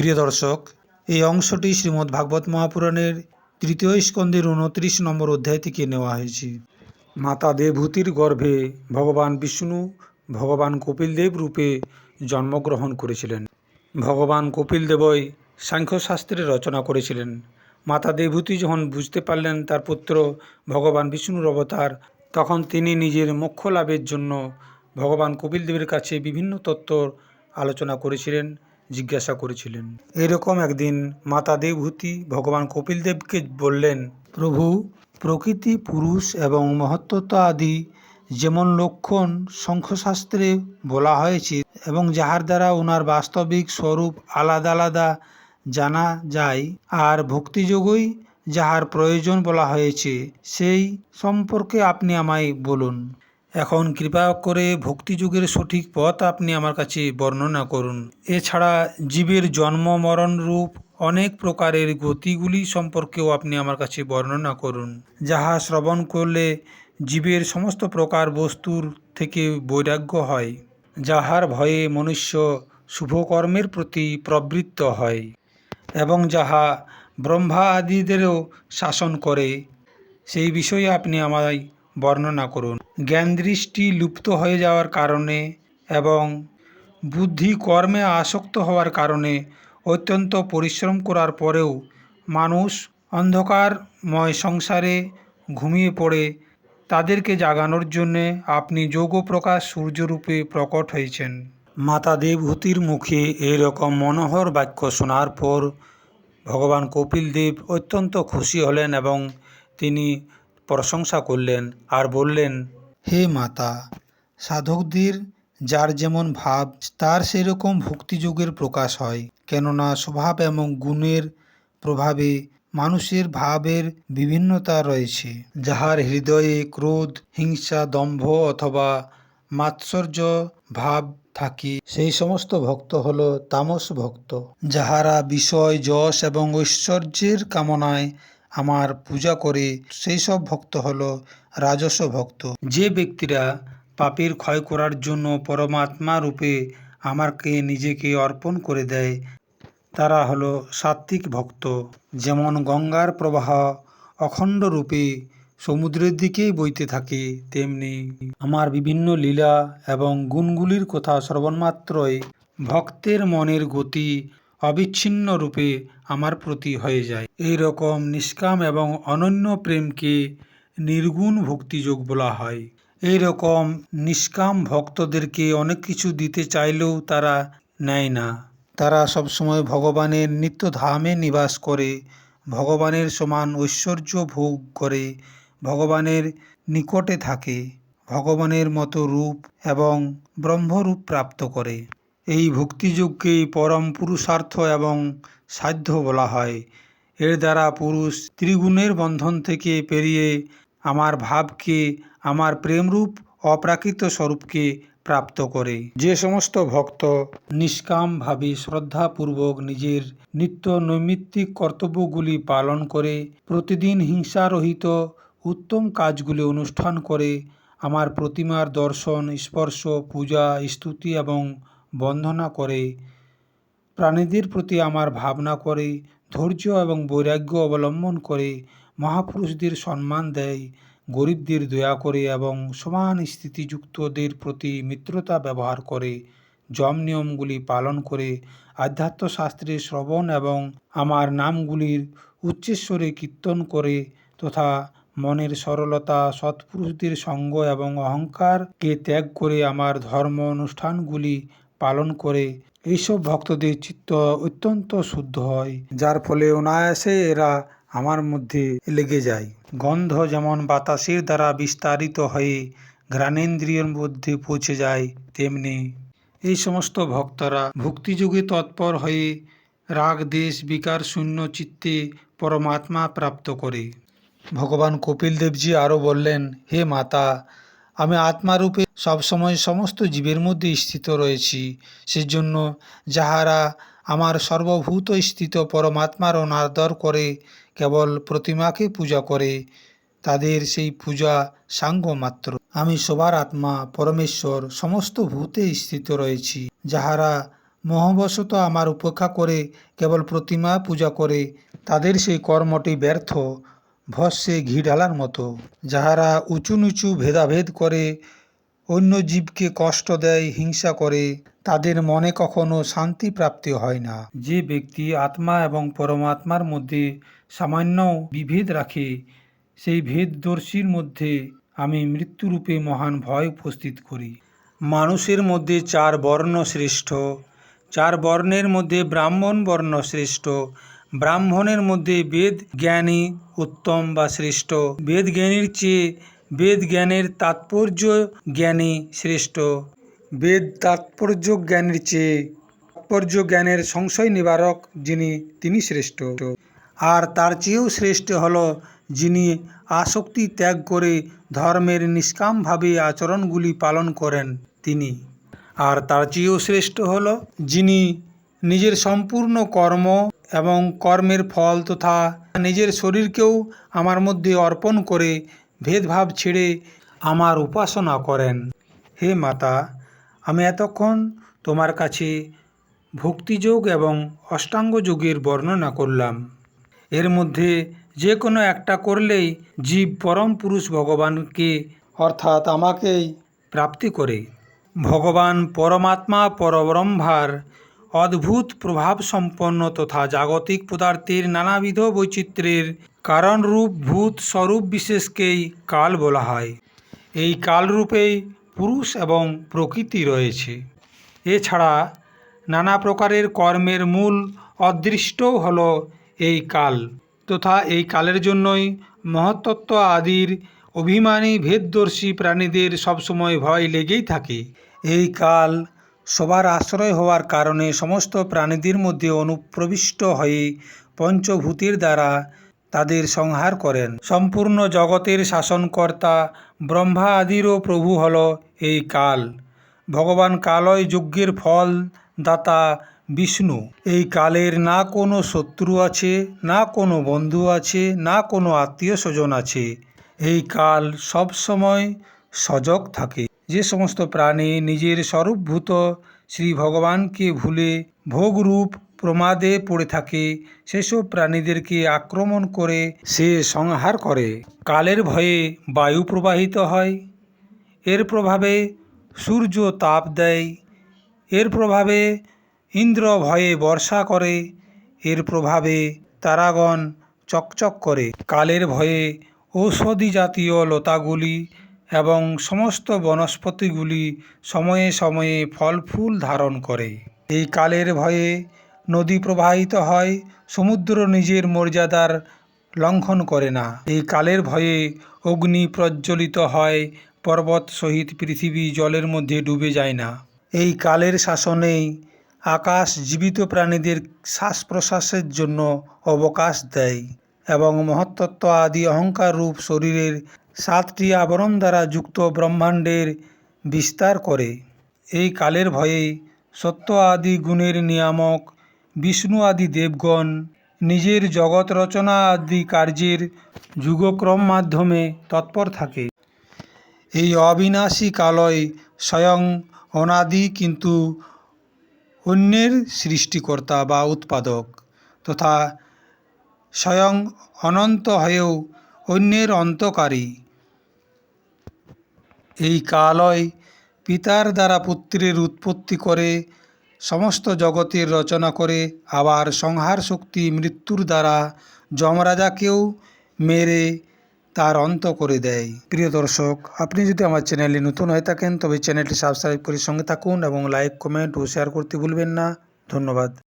প্রিয় দর্শক, এই অংশটি শ্রীমদ্ ভাগবত মহাপুরাণের তৃতীয় স্কন্দের উনত্রিশ নম্বর অধ্যায় থেকে নেওয়া হয়েছে। মাতা দেবভূতির গর্ভে ভগবান বিষ্ণু ভগবান কপিলদেব রূপে জন্মগ্রহণ করেছিলেন। ভগবান কপিল দেবই সাংখ্যশাস্ত্রের রচনা করেছিলেন। মাতা দেবভূতি যখন বুঝতে পারলেন তার পুত্র ভগবান বিষ্ণুর অবতার, তখন তিনি নিজের মোক্ষ লাভের জন্য ভগবান কপিল দেবের কাছে বিভিন্ন তত্ত্ব আলোচনা করেছিলেন। জিজ্ঞাসা করেছিলেন। এরকম একদিন মাতা দেবভূতি ভগবান কপিল দেবকে বললেন, প্রভু, প্রকৃতি, পুরুষ এবং মহত্ত্বতা আদি যেমন লক্ষণ শঙ্খশাস্ত্রে বলা হয়েছে এবং যাহার দ্বারা ওনার বাস্তবিক স্বরূপ আলাদা আলাদা জানা যায়, আর ভক্তিযোগই যাহার প্রয়োজন বলা হয়েছে, সেই সম্পর্কে আপনি আমায় বলুন। এখন কৃপা করে ভক্তিযুগের সঠিক পথ আপনি আমার কাছে বর্ণনা করুন। এছাড়া জীবের জন্ম, মরণ রূপ অনেক প্রকারের গতিগুলি সম্পর্কেও আপনি আমার কাছে বর্ণনা করুন, যাহা শ্রবণ করলে জীবের সমস্ত প্রকার বস্তুর থেকে বৈরাগ্য হয়, যাহার ভয়ে মনুষ্য শুভকর্মের প্রতি প্রবৃত্ত হয় এবং যাহা ব্রহ্মা আদিদেরও শাসন করে। সেই বিষয়ে আপনি আমায় বর্ণনা করুন। জ্ঞান দৃষ্টি লুপ্ত হয়ে যাওয়ার কারণে এবং বুদ্ধি কর্মে আসক্ত হওয়ার কারণে অত্যন্ত পরিশ্রম করার পরেও মানুষ অন্ধকারময় সংসারে ঘুমিয়ে পড়ে। তাদেরকে জাগানোর জন্যে আপনি যোগ প্রকাশ সূর্যরূপে প্রকট হয়েছেন। মাতা দেবভূতির মুখে এইরকম মনোহর বাক্য শোনার পর ভগবান কপিল দেব অত্যন্ত খুশি হলেন এবং তিনি প্রশংসা করলেন আর বললেন, হে মাতা, সাধকদের যার যেমন ভাব, তার সেরকম ভক্তিযোগের প্রকাশ হয়। কেননা স্বভাব এবং গুণের প্রভাবে মানুষের ভাবের বিভিন্নতা রয়েছে। যাহার হৃদয়ে ক্রোধ, হিংসা, দম্ভ অথবা মাৎসর্য ভাব থাকে, সেই সমস্ত ভক্ত হল তামস ভক্ত। যাহারা বিষয়, যশ এবং ঐশ্বর্যের কামনায় আমার পূজা করে সেই সব ভক্ত হল রাজস্ব ভক্ত। যে ব্যক্তিরা পাপের ক্ষয় করার জন্য পরমাত্মা রূপে আমাকে নিজেকে অর্পণ করে দেয়, তারা হলো সাত্ত্বিক ভক্ত। যেমন গঙ্গার প্রবাহ অখণ্ড রূপে সমুদ্রের দিকেই বইতে থাকে, তেমনি আমার বিভিন্ন লীলা এবং গুণগুলির কথা সর্বমাত্রই ভক্তের মনের গতি অবিচ্ছিন্ন রূপে আমার প্রতি হয়ে যায়। এই রকম নিষ্কাম এবং অনন্য প্রেমকে নির্গুণ ভক্তিযোগ বলা হয়। এই রকম নিষ্কাম ভক্তদেরকে অনেক কিছু দিতে চাইলেও তারা নেয় না। তারা সবসময় ভগবানের নিত্য ধামে নিবাস করে, ভগবানের সমান ঐশ্বর্য ভোগ করে, ভগবানের নিকটে থাকে, ভগবানের মতো রূপ এবং ব্রহ্মরূপ প্রাপ্ত করে। এই ভক্তিযোগকেই পরম পুরুষার্থ এবং সাধ্য বলা হয়। এর দ্বারা পুরুষ ত্রিগুণের বন্ধন থেকে পেরিয়ে আমার ভাবকে, আমার প্রেমরূপ অপ্রাকৃত স্বরূপকে প্রাপ্ত করে। যে সমস্ত ভক্ত নিষ্কামভাবে শ্রদ্ধাপূর্বক নিজের নিত্য নৈমিত্তিক কর্তব্যগুলি পালন করে, প্রতিদিন হিংসারহিত উত্তম কাজগুলি অনুষ্ঠান করে, আমার প্রতিমার দর্শন, স্পর্শ, পূজা, স্তুতি এবং বন্দনা করে। প্রাণীদের প্রতি আমার ভাবনা করে, ধৈর্য এবং বৈরাগ্য অবলম্বন করে, মহাপুরুষদের সম্মান দেয়, গরিবদের দয়া করে এবং সমান স্থিতিযুক্তদের প্রতি মিত্রতা ব্যবহার করে যম নিয়মগুলি পালন করে আধ্যাত্ম শাস্ত্রের শ্রবণ এবং আমার নামগুলির উচ্চেশ্বরে কীর্তন করে তথা মনের সরলতা, সৎপুরুষদের সঙ্গ এবং অহংকারকে ত্যাগ করে আমার ধর্ম অনুষ্ঠানগুলি পালন করে। এইসব ভক্তদের চিত্ত অত্যন্ত শুদ্ধ হয়, যার ফলে অনায়াসে এরা আমার মধ্যে লেগে যায়। গন্ধ যেমন বাতাসের দ্বারা বিস্তারিত হয়ে ঘ্রাণেন্দ্রিয়ের মধ্যে পৌঁছে যায়, তেমনি এই সমস্ত ভক্তরা ভক্তিযুগে তৎপর হয়ে রাগ, দেশ, বিকার, শূন্য চিত্তে পরমাত্মা প্রাপ্ত করে। ভগবান কপিল দেবজি আরও বললেন, হে মাতা আমি আত্মারূপে সবসময় সমস্ত জীবের মধ্যে স্থিত রয়েছি। সেজন্য যাহারা আমার সর্বভূত স্থিত পরমাত্মার অনাদর করে, কেবল প্রতিমাকে পূজা করে, তাদের সেই পূজা সাঙ্গ মাত্র আমি সবার আত্মা, পরমেশ্বর, সমস্ত ভূতে স্থিত রয়েছি। যাহারা মোহবশত আমার উপেক্ষা করে, কেবল প্রতিমা পূজা করে, তাদের সেই কর্মটি ব্যর্থ। ভস্যে ঘি ঢালার মতো। যাহারা উঁচু নিচু ভেদাভেদ করে, অন্য জীবকে কষ্ট দেয়, হিংসা করে, তাদের মনে কখনো শান্তি প্রাপ্তি হয় না। যে ব্যক্তি আত্মা এবং পরমাত্মার মধ্যে সামান্য বিভেদ রাখে, সেই ভেদদর্শীর মধ্যে আমি মৃত্যুরূপে মহান ভয় উপস্থিত করি। মানুষের মধ্যে চার বর্ণ শ্রেষ্ঠ, চার বর্ণের মধ্যে ব্রাহ্মণ বর্ণ শ্রেষ্ঠ ব্রাহ্মণের মধ্যে বেদ জ্ঞানী উত্তম বা শ্রেষ্ঠ। বেদ জ্ঞানীর চেয়ে বেদ জ্ঞানের তাৎপর্য জ্ঞানী শ্রেষ্ঠ। বেদ তাৎপর্য জ্ঞানের চেয়ে তাৎপর্য জ্ঞানের সংশয় নিবারক যিনি, তিনি শ্রেষ্ঠ। আর তার চেয়েও শ্রেষ্ঠ হল যিনি আসক্তি ত্যাগ করে ধর্মের নিষ্কামভাবে আচরণগুলি পালন করেন, তিনি। আর তার চেয়েও শ্রেষ্ঠ হল যিনি নিজের সম্পূর্ণ কর্ম এবং কর্মের ফল তথা নিজের শরীরকেও আমার মধ্যে অর্পণ করে ভেদভাব ছেড়ে আমার উপাসনা করেন। হে মাতা, আমি এতক্ষণ তোমার কাছে ভক্তিযোগ এবং অষ্টাঙ্গ যোগের বর্ণনা করলাম। এর মধ্যে যে কোনো একটা করলেই জীব পরম পুরুষ ভগবানকে অর্থাৎ আমাকেই প্রাপ্তি করে। ভগবান পরমাত্মা পরব্রহ্মার অদ্ভুত প্রভাব সম্পন্ন তথা জাগতিক পদার্থের নানাবিধ বৈচিত্র্যের কারণরূপ, ভূত স্বরূপ বিশেষকেই কাল বলা হয়। এই কালরূপেই পুরুষ এবং প্রকৃতি রয়েছে। এছাড়া নানা প্রকারের কর্মের মূল অদৃষ্টও হল এই কাল তথা এই কালের জন্যই মহত্তত্ত্ব আদির অভিমানী, ভেদদর্শী প্রাণীদের সবসময় ভয় লেগেই থাকে। এই কাল সবার আশ্রয় হওয়ার কারণে সমস্ত প্রাণীদের মধ্যে অনুপ্রবিষ্ট হয়ে পঞ্চভূতের দ্বারা তাদের সংহার করেন। সম্পূর্ণ জগতের শাসনকর্তা ব্রহ্মা আদিরও প্রভু হল এই কাল। ভগবান কালয় যজ্ঞের ফল দাতা বিষ্ণু। এই কালের না কোনো শত্রু আছে, না কোনো বন্ধু আছে, না কোনো আত্মীয় স্বজন আছে। এই কাল সব সময় সজগ থাকে। যে সমস্ত প্রাণী নিজের স্বরূপভূত শ্রী ভগবানকে ভুলে ভোগরূপ প্রমাদে পড়ে থাকে, সেসব প্রাণীদেরকে আক্রমণ করে সে সংহার করে। কালের ভয়ে বায়ু প্রবাহিত হয়, এর প্রভাবে সূর্য তাপ দেয়, এর প্রভাবে ইন্দ্র ভয়ে বর্ষা করে, এর প্রভাবে তারাগণ চকচক করে। কালের ভয়ে ঔষধি জাতীয় লতাগুলি এবং সমস্ত বনস্পতিগুলি সময়ে সময়ে ফল ফুল ধারণ করে। এই কালের ভয়ে নদী প্রবাহিত হয়, সমুদ্র নিজের মর্যাদার লঙ্ঘন করে না। এই কালের ভয়ে অগ্নি প্রজ্বলিত হয়, পর্বত সহিত পৃথিবী জলের মধ্যে ডুবে যায় না। এই কালের শাসনেই আকাশ জীবিত প্রাণীদের শ্বাস প্রশ্বাসের জন্য অবকাশ দেয় এবং মহত্তত্ত্ব আদি অহংকার রূপ শরীরের সাতটি আবরণ দ্বারা যুক্ত ব্রহ্মাণ্ডের বিস্তার করে। এই কালের ভয়ে সত্য আদি গুণের নিয়ামক, বিষ্ণু আদি দেবগণ নিজের জগৎ রচনা আদি কার্যের যুগক্রম মাধ্যমে তৎপর থাকে। এই অবিনাশী কালয় স্বয়ং অনাদি কিন্তু অন্যের সৃষ্টিকর্তা বা উৎপাদক তথা স্বয়ং অনন্ত হয়েও অন্যের অন্তকারী। এই কালয় পিতার দ্বারা পুত্রের উৎপত্তি করে, সমস্ত জগতের রচনা করে, আবার সংহার শক্তি মৃত্যুর দ্বারা যমরাজাকেও মেরে তার অন্ত করে দেয়। প্রিয় দর্শক, আপনি যদি আমার চ্যানেলে নতুন হয়ে থাকেন, তবে চ্যানেলটি সাবস্ক্রাইব করে সঙ্গে থাকুন এবং লাইক, কমেন্ট ও শেয়ার করতে ভুলবেন না। ধন্যবাদ।